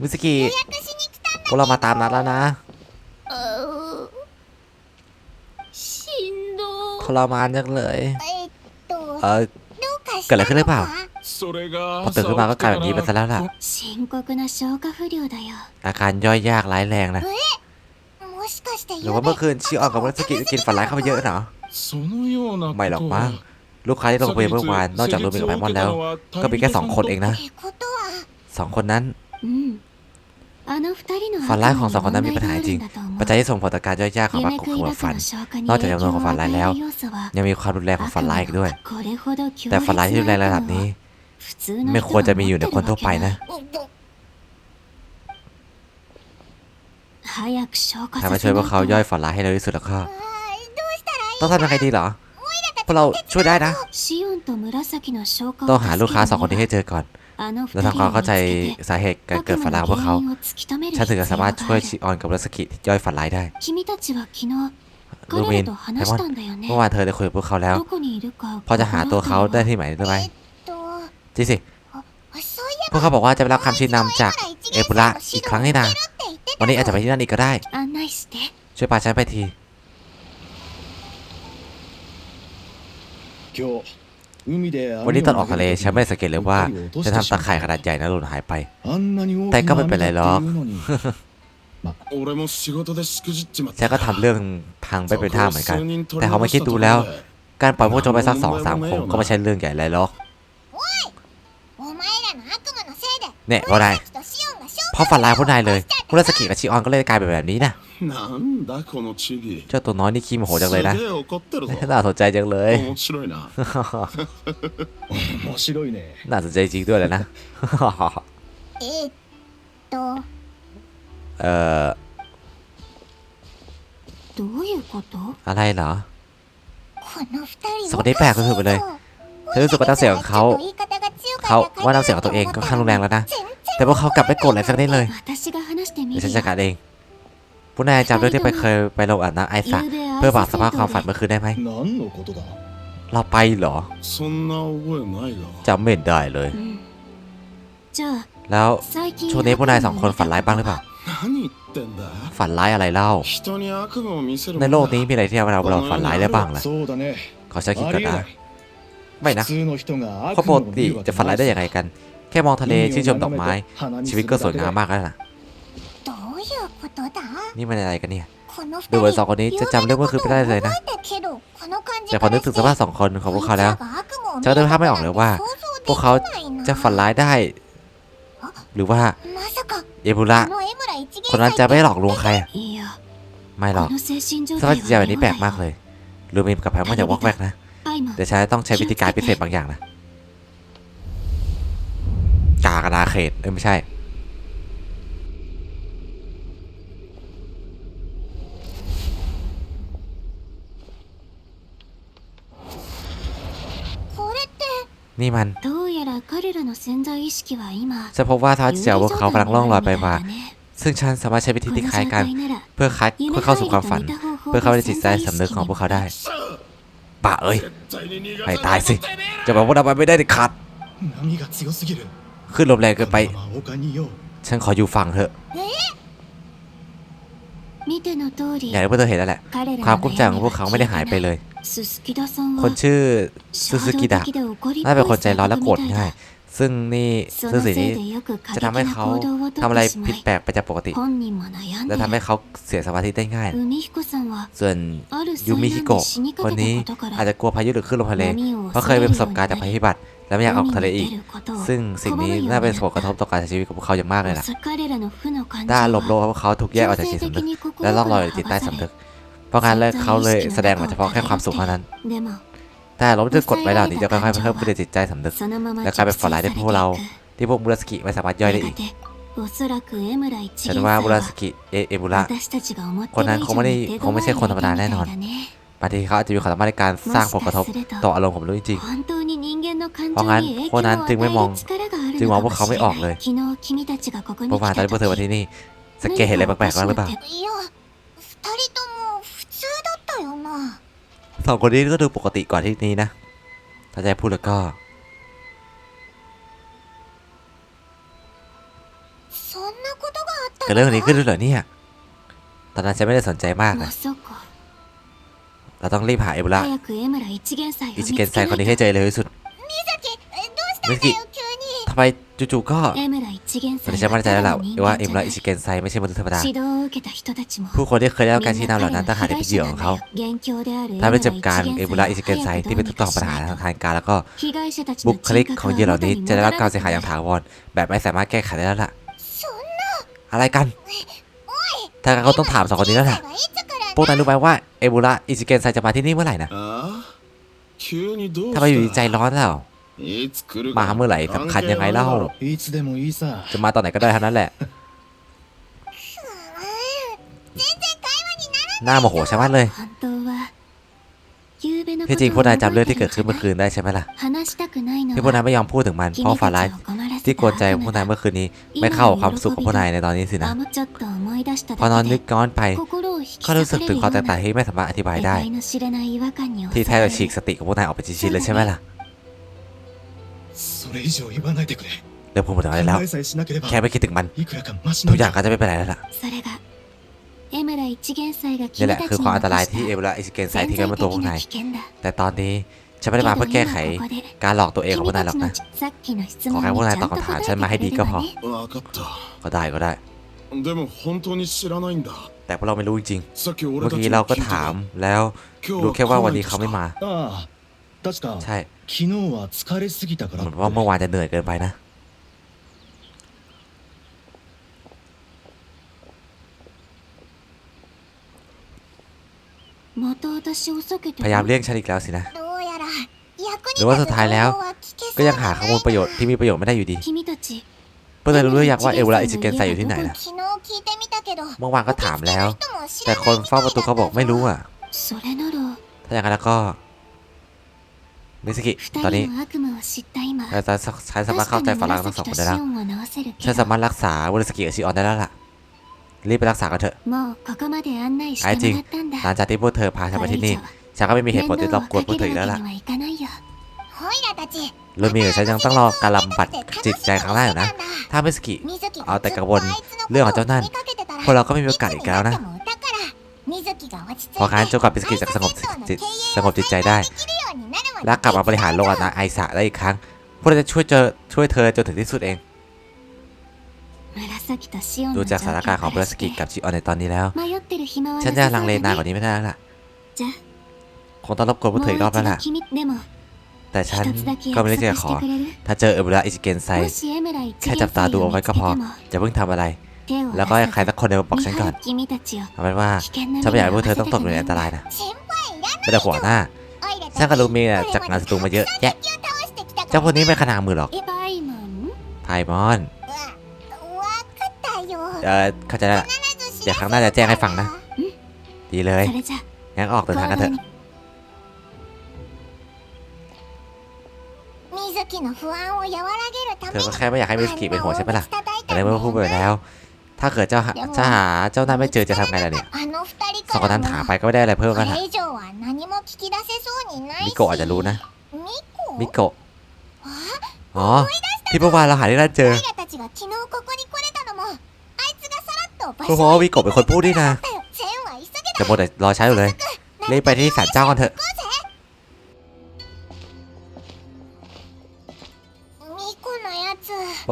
มิสกิพวกเรามาตามนัดแล้วนะทรมานจังเลยเออเกิดอะไรขึ้นหรือเปล่าพอตื่นขึ้นมาก็กลายแบบนี้ไปซะแล้วล่ะอาการย่อยยากร้ายแรงนะหรือว่าเมื่อคืนชิออกกับมิสกิกินฝันร้ายเข้าไปเยอะเหรอไม่หรอกมั้งลูกค้าที่ลงไปเมื่อวานนอกจากรูมิกับไพมอนแล้ว ก็มีแค่สองคนเองนะสองคนนั้น ฝันร้ายของสองคนนั้นมีปัญหาจริง ปัจจัยที่ส่งผลต่อการย่อยยากของปรากฏของฝัน นอกจากจำนวนของฝันร้ายแล้ว ยังมีความรุนแรงของฝันร้ายอีกด้วย แต่ฝันร้ายที่รุนแรงระดับนี้ ไม่ควรจะมีอยู่ในคนทั่วไปนะถ้ามาช่วยพวกเขาย่อยฝันร้ายให้เร็วที่สุดแล้วก็ต้องทำยังไงดีเหรอพวกเราช่วยได้นะ ต้องหาลูกค้าสองคนนี้ให้เจอก่อน และทำความเข้าใจสาเหตุการเกิดฝันร้ายพวกเขาฉันถึงจะสามารถช่วยชิออนกับรัสกิย่อยฝันร้ายได้ลูมินไดมอนเมื่อวานเธอได้คุยกับพวกเขาแล้ว พอจะหาตัวเขาได้ที่ไหนได้ไหมจริงสิ พวกเขาบอกว่าจะไปรับคำชี้นำจากเอปุระอีกครั้งนี่นาวันนี้อาจจะไปที่นั่นอีกก็ได้ ช่วยพาฉันไปที今日 วันนี้ตอนออกทะเลฉันไม่สังเกตเลยว่าจะทำตาข่ายขนาดใหญ่นั้นหล่นหายไป แต่ก็ไม่เป็นไรหรอกฉันก็ทำเรื่องทางไม่เป็นท่าเหมือนกัน แต่เขามาคิดดูแล้ว การปล่อยพวกโจรไปสักสองสามคนก็ไม่ใช่เรื่องใหญ่อะไรหรอกเนี่ยก็ได้เพราะฝันลายพวกนายเลยพมุราสกิกับชิออนก็เลยกลายเป็นแบบนี้นะ なんだこのチギ เจ้าตัวน้อยนี่ขี้โมโหจังเลยนะ すげえ怒ってるぞ น่าสนใจจังเลย 面白いな面白いね น่าสนใจจริงด้วยเลยนะ えっと เอ่อ どういうこと อะไรเหรอ この二人 สองคนนี้แปลกสุดๆไปเลย ฉันรู้สึกว่าน้ำเสียงของเขา เขาว่าน้ำเสียงของตัวเองก็ข้างรุนแรงแล้วนะ แต่พวกเขากลับไม่โกรธอะไรสักนิดเลย 私が話してみ เดี๋ยว る ฉัน よ จัดการเอง ผู้นายจำเรื่องที่ไปเคยไปลงอ่างนะไอซ์เพื่อบรัสภาพความฝันเมื่อคืนได้ไหมเราไปเหรอจำไม่ได้เลย แล้วช่วงนี้ผู้นายสองคนฝันร้ายบ้างหรือเปล่าฝันร้ายอะไรเล่า ในโลกนี้มีอะไรที่เราเราฝันร้ายได้บ้างล่ะขอฉันคิดก่อนนะไม่นะคนปกติจะฝันร้ายได้ยังไงกัน แค่มองทะเลชื่นชมดอกไม้ ชีวิตก็สวยงามมากแล้วนะ นี่มันอะไรกันเนี่ย ดูเหมือนสองคนนี้จะจำเรื่องเมื่อคืนไม่ได้เลยนะ แต่พอนึกถึงสภาพสองคนของพวกเขาแล้วจะเริ่มภาพไม่ออกเลยว่า พวกเขาจะฝันร้ายได้ หรือว่าเอบุระคนนั้นจะไม่หลอกลวงใคร ไม่หรอกสภาพจิตใจแบบนี้แปลกมากเลยลูมิมกับแพมก็จะวอกแวกนะเดี๋ยวฉันต้องใช้วิธีการพิเศษบางอย่างนะกากนาเขตเออไม่ใช่ นี่มันจะพบว่าท้าเจียวพวกเขากำลังล่องลอยไปมาซึ่งฉันสามารถใช้วิธีที่คล้ายกัน เพื่อคัดเพื่อเข้าสู่ความฝัน เพื่อเข้าในจิตใจสำนึกของพวกเขาได้ป่าเอ้ยให้ตายสิ จะบอกว่าเราไปไม่ได้เด็ดขาดขึ้นลมแรงเกินไป ฉันขออยู่ฝั่งเถอะ อย่างที่พวกเธอเห็นแล้วแหละ ความกุ้มใจของพวกเขาไม่ได้หายไปเลย คนชื่อซูซูกิดะน่าเป็นคนใจร้อนและโกรธง่ายซึ่งนี่ซึ่งสินี้จะทำให้เขาทำอะไรผิดแปลกไปจากปกติ และทำให้เขาเสียสมาธิได้ง่าย ส่วนยูมิฮิโกะคนนี้อาจจะกลัวพายุหรือคลื่นลมทะเลเพราะเคยเป็นประสบการณ์จากภัยพิบัติ และไม่อยากออกทะเลอีก ซึ่งสิ่งนี้น่าเป็นผลกระทบต่อการใช้ชีวิตของพวกเขาอย่างมากเลยล่ะด้านลบโลกพวกเขาถูกแยกออกจากจิตสำนึกและล่องลอยอยู่ตใต้สำนึก เพราะงั้นเลยเขาเลยแสดงมาเฉพาะแค่ความสุขเท่านั้น แต่ลบจะกดไว้เหล่านี้จะค่อยๆเพิ่มขึ้นในจิตใจสำนึก และกลายเป็นฝันร้ายที่พวกเรา ที่พวกบูรสกิไม่สามารถย่อยได้อีกฉันว่าบุราสกิเอเอบุระคนนั้นคงไม่ได้คงไม่ใช่คนธรรมดาแน่นอน บางทีเขาอาจจะมีความสามารถในการสร้างผลกระทบต่ออารมณ์ผมรู้จริงเพราะงั้นคนนั้นจึงไม่มองจึงมองพวกเขาไม่ออกเลยพวกผ่าตอนที่พวกเธอมาที่นี่สังเกตเห็นอะไรแปลกๆบ้างหรือเปล่าสองคนนี้ก็ดูปกติกว่าที่นี่นะ ถ้าจะพูดแล้วก็เกิดเรื่องนี้ขึ้นด้วยเหรอเนี่ย ตอนนั้นฉันไม่ได้สนใจมากเลย เราต้องรีบหาเอมูระอิจิเกนไซคนนี้ให้เจอเร็วที่สุดมิสกิทำไมจู่ๆก็แต่ฉันมั่นใจแล้วละว่าเอมูระอิจิเกนไซไม่ใช่มนุษย์ธรรมดา ผู้คนที่เคยได้รับการชี้นำเหล่านั้นต่างหากที่เป็นเหยื่อของเขาถ้าได้จัดการเอเมูระอิจิเกนไซที่เป็นต้นตองปัญหาทางการการแล้วก็บุคลิกของเหยื่อเหล่านี้จะได้รับการเสียหายอย่างถาวรแบบไม่สามารถแก้ไขได้แล้วล่ะอะไรกันถ้าเขาต้องถามสองคนนี้แล้วล่ะ พวกนายรู้ไหมว่าเอบูระอิจิเกนไซจะมาที่นี่เมื่อไหร่นะทำไมอยู่ใจร้อนแล้วมาเมื่อไหร่สำคัญยังไงเล่า จะมาตอนไหนก็ได้ท่านั้นแหละ หน้าโมโหใช่ไหมเลยที่จริงพวกนายจำเรื่องที่เกิดขึ้นเมื่อคืนได้ใช่ไหมล่ะที่พวกนายไม่ยอมพูดถึงมันเพราะฝ่าร้าย ที่กวนใจพวกนายเมื่อคืนนี้ ไม่เข้ากับความสุขของพวกนายในตอนนี้สินะพอนอนนึกย้อนไป ก็รู้สึกถึงความแตกต่างที่ไม่สามารถอธิบายได้ ที่แท้จะฉีกสติของพวกนายออกไปชิ้นๆเลยใช่ไหมล่ะเรื่องพูดหมดแล้ว แค่ไม่คิดถึงมัน ทุกอย่างก็จะไม่เป็นไรแล้วล่ะนี่แหละคือความอันตรายที่เอเมราอิสเกนใส่ทิ้งไว้บนตัวพวกนายแต่ตอนนี้ ฉันไม่ได้มาเพื่อแก้ไขการหลอกตัวเองของพวกนายหรอกนะ ขอแค่พวกนายตอบคำถามฉันมาให้ดีก็พอ ก็ได้ก็ได้ แต่พวกเราไม่รู้จริง เมื่อกี้เราก็ถามแล้วรู้แค่ว่าวันนี้เขาไม่มา ใช่เหมือนว่าเมื่อวานจะเหนื่อยเกินไปนะ พยายามเรียกฉันอีกแล้วสินะ หรือว่าสุดท้ายแล้ว ก็ยังหาข้อมูลประโยชน์ที่มีประโยชน์ไม่ได้อยู่ดีเพื่อนรู้หรือยังว่าเอวลาอิจิเกนใส่อยู่ที่ไหนนะเมื่อวานก็ถามแล้ว แต่คนเฝ้าประตูเขาบอกไม่รู้อะถ้าอย่างนั้นแล้วก็มิสกิ ตอนนี้เราจะใช้สามารถเข้าใจฝรั่งทั้งสองคนได้แล้วฉันสามารถรักษาวุลสกิกับชิออนได้แล้วล่ะ รีบไปรักษากันเถอะไอ้จริงหลังจากที่พวกเธอพาฉันมาที่นี่ ฉันก็ไม่มีเหตุผลที่ต้องกวนพวกเธอแล้วล่ะโรมิกัอฉันยังต้องรอการลำบัดจิตใจครั้งแรกนะ ถ้าไม่สกิเอาแต่กังวลเรื่องของเจ้านั่น พวกเราก็ไม่มีโอกาสอีกแล้วนะพอการจนกับามิสกิจะสงบจิตสงบจิตใจได้ แล้วกลับมาบริหารโลกนาไอสะได้อีกครั้ง พวกเราจะช่วยเจอช่วยเธอจนถึงที่สุดเองดูจากสถานการณ์ของบรัสกิกับชิออนในตอนนี้แล้ว ฉันจะลังเลนานกว่านี้ไม่ได้แล้วล่ะ คงต้องรบกวนพวกเธออีกรอบแล้วแหละแต่ฉันก็ไม่ได้จะขอ ถ้าเจอเอเมราอิจิเกนไซแค่จับตาดูเอาไว้ก็พอจะเพิ่งทำอะไร แล้วก็ใครสักคนเดินมาบอกฉันก่อนเอาเป็นว่าฉันไม่อยากให้พวกเธอต้องตกอยู่ในอันตรายนะไม่ได้หัวหน้าฉันกับลูมีจากงานสตูมาเยอะแยะเจ้าคนนี้ไม่ขนาดมือหรอกไทมอนเออเข้าใจแล้วเดี๋ยวครั้งหน้าจะแจ้งให้ฟังนะ ดีเลยงั้นออกเดินทางกันเถอะ เธอก็แค่ไม่อยากให้มิสกิเป็นหัวใช่ไหมล่ะแต่ในเมื่อพูดไปแล้ว ถ้าเกิดเจ้าจะหาเจ้านั่นไม่เจอจะทำไงล่ะเนี่ยสองคนนั้นถามไปก็ไม่ได้อะไรเพิ่มแล้วนะมิโกะอาจจะรู้นะมิโกะอ๋อที่เมื่อวานเราหาที่แล้วเจอโอ้โหมิโกะเป็นคนพูดนี่นะจะหมดแต่รอใช้เลยเรีบไปที่ศาลเจ้ากันเถอะ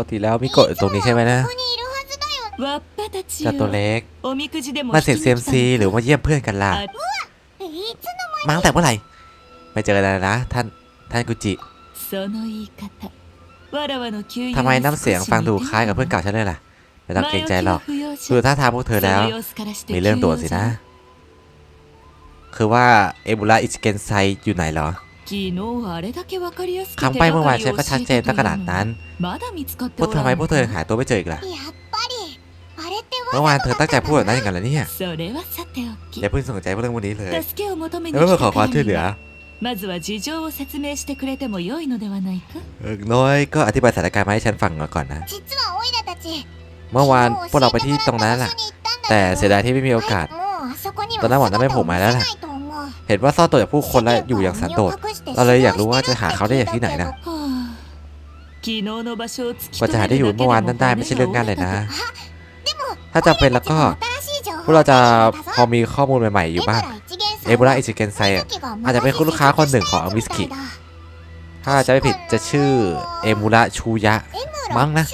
พอทีแล้วมิโกะตรงนี้ใช่ไหมนะจะตัวเล็กมาเสียงเซมซีหรือว่าเยี่ยมเพื่อนกันล่ะมาตั้งแต่เมื่อไหร่ไม่เจอกันแนะ ท่านท่านกุจิทำไมน้ำเสียงฟังดูคล้ายกับเพื่อนเก่าฉันเลยล่ะไม่ต้องเกรงใจหรอกดูท่าทางพวกเธอแล้ว มีเรื่องด่วนสินะ คือว่าเอบุระอิสเกนไซอยู่ไหนเหรอ 昨日あれだけわかりやすく คำใบ้เมื่อวานฉันก็ชัดเจนตั้งขนาดนั้น まだ見つかって พวก お ทำไม らん พวกเธอหาตัวไม่เจออีกล่ะ やっぱりあれって เมื่อวานเธอตั้งใจพูดแบบนั้นอย่างนั้นเหรอเนี่ย それはさておき อย่าเพิ่งสนใจเรื่องวันนี้เลย 助けを求めに แล้ว 来 เมื่อ た ขอความ から ช่วยเห に ลือ はまずは事情を説明してくれても良いのではないか เออน้อยก็อธิบายสถานการณ์มาให้ฉันฟังก่อนนะ 実はオイラたち เมื่อวานพวกเราไปที่ตรงนั้นแหละ แต่เสียดายที่ไม่มีโอกาส ตอนนั้นหมอนั้นไม่โผล่มาแล้วล่ะ เห็นว่าซ่อนตัวจากผู้คนและอยู่อย่างสันโดษเราเลยอยากรู้ว่าจะหาเขาได้อย่างที่ไหนนะกว่าจะหาได้อยู่เมื่อวานนั้นได้ไม่ใช่เรื่องง่ายเลยนะ ถ้าจะเป็นแล้วก็ พวกเราจะพอมีข้อมูลใหม่ ๆ อยู่บ้างเอบุระอิจิเกนไซอาจจะเป็นคุณลูกค้าคนหนึ่งของมิสกิถ้าจะไม่ผิดจะชื่อเอมูระชูยะมั้งนะ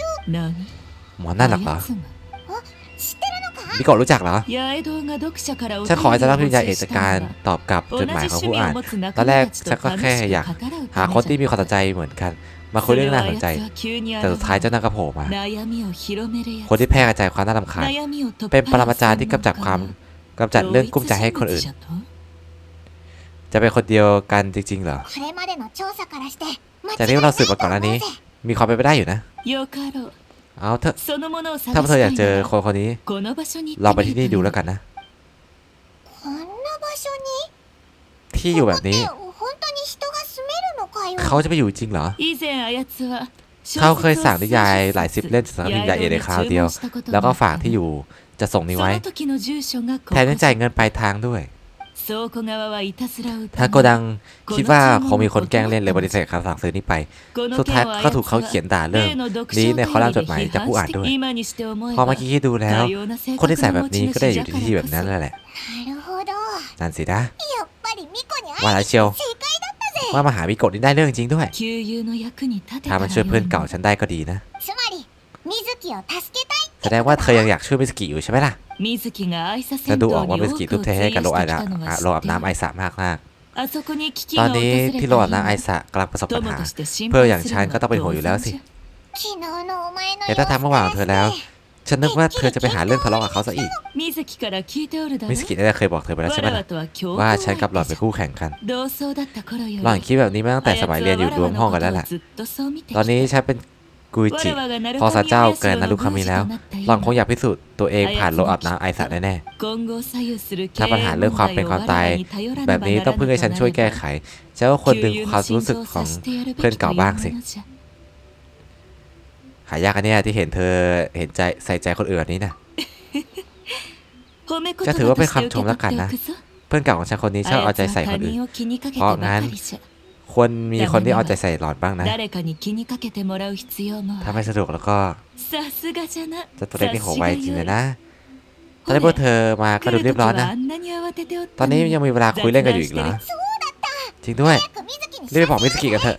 หมอนั่นหรอ มิโกะรู้จักเหรอฉันขอให้สำนักพิมพ์ยาเอกจัดการตอบกลับจดหมายของผู้อ่าน ตอนแรกฉันก็แค่อยาก หาคนที่มีความสนใจเหมือนกัน มาคุยเรื่องน่าสนใจ แต่สุดท้ายเจ้านั่นก็โผล่มา คนที่แพร่กระจายความน่ารำคาญ เป็นปรมาจารย์ที่กำจัดความกำจัดเรื่องกุ้มใจให้คนอื่น จะเป็นคนเดียวกันจริงๆเหรอ จากที่เราสืบมาก่อนอันนี้ มีความเป็นไปได้อยู่นะ เอาเถอะถ้าเธออยากเจอคนคนนี้ เราไปที่นี่ดูแล้วกันนะ ที่อยู่แบบนี้ เขาจะไปอยู่จริงเหรอ เขาเคยสั่งนิยายหลายสิบเล่มสำหรับนิยายเอเดคราวเดียว แล้วก็ฝากที่อยู่จะส่งนี้ไว้ แถมยังจ่ายเงินปลายทางด้วย ถ้าโกดังคิดว่าคงมีคนแกล้งเล่นเลยปฏิเสธคำสั่งซื้อนี่ไป สุดท้ายก็ถูกเขาเขียนด่าเรื่องนี้ในข้อลัมน์จดหมายจากผู้อ่านด้วย พอมาคิดดูแล้ว คนที่ใส่แบบนี้ก็ได้อยู่ที่ที่แบบนั้นแหละ นั่นสินะ ว่าแล้วเชียว ว่ามาหาวิกฤตนี่ได้เรื่องจริงด้วย ถ้ามันช่วยเพื่อนเก่าฉันได้ก็ดีนะ แสดงว่าเธอยังอยากช่วยมิสกิอยู่ใช่ไหมล่ะจะดูออกว่ามิสกิทุบมเทให้กับโลอานโลอาบน้ำไอสะมากมากตอนนี้ที่โลอาบน้ำไอสะกำลังประสบปัญหา เพื่ออย่างฉันก็ต้องไป็ห่วอยู่แล้วสิแต่ถ้าทำเมื่อวานงเธอแล้ว ฉันนึกว่าเธอจะไปหาเรื่องทะเลาะกับเขาซะอีก มิสกิได้เคยบอกเธอไปแล้วใช่ไหมว่าฉันกับหล่อนเป็นคู่แข่งกัน หล่อนคิดแบบนี้มาตั้งแต่สมัยเรียนอยู่รวมห้องกันแล้วแหละ ตอนนี้ฉันเป็น กุยจิพอซาเจ้าเกินนารุคามิแล้ว หล่อนคงอยากพิสูจน์ตัวเองผ่านโลอาบน้ำไอสะแน่ๆถ้าปัญหาเรื่องความเป็นความตาย แบบนี้ต้องเพื่อให้ฉันช่วยแก้ไขฉันว่าคนดึงความรู้สึกของเพื่อนเก่าบ้างสิหายากอันนี้ที่เห็นเธอเห็นใจใส่ใจคนอื่นนี้นะจะถือว่าเป็นคำชมแล้วกันนะ เพื่อนเก่าของฉันคนนี้ชอบเอาใจใส่คนอื่นเพราะงั้น ควรมีคนที่เอาใจใส่หลอดบ้างนะ ถ้าไม่สะดวกแล้วก็จะตัวเล็กนี่หัวไวจริงเลยนะ ตอนนี้พวกเธอมาก็ดูเรียบร้อยนะ ตอนนี้ยังมีเวลาคุยเล่นกันอยู่อีกเหรอ จริงด้วยรีบไปบอกมิสกิกันเถอะ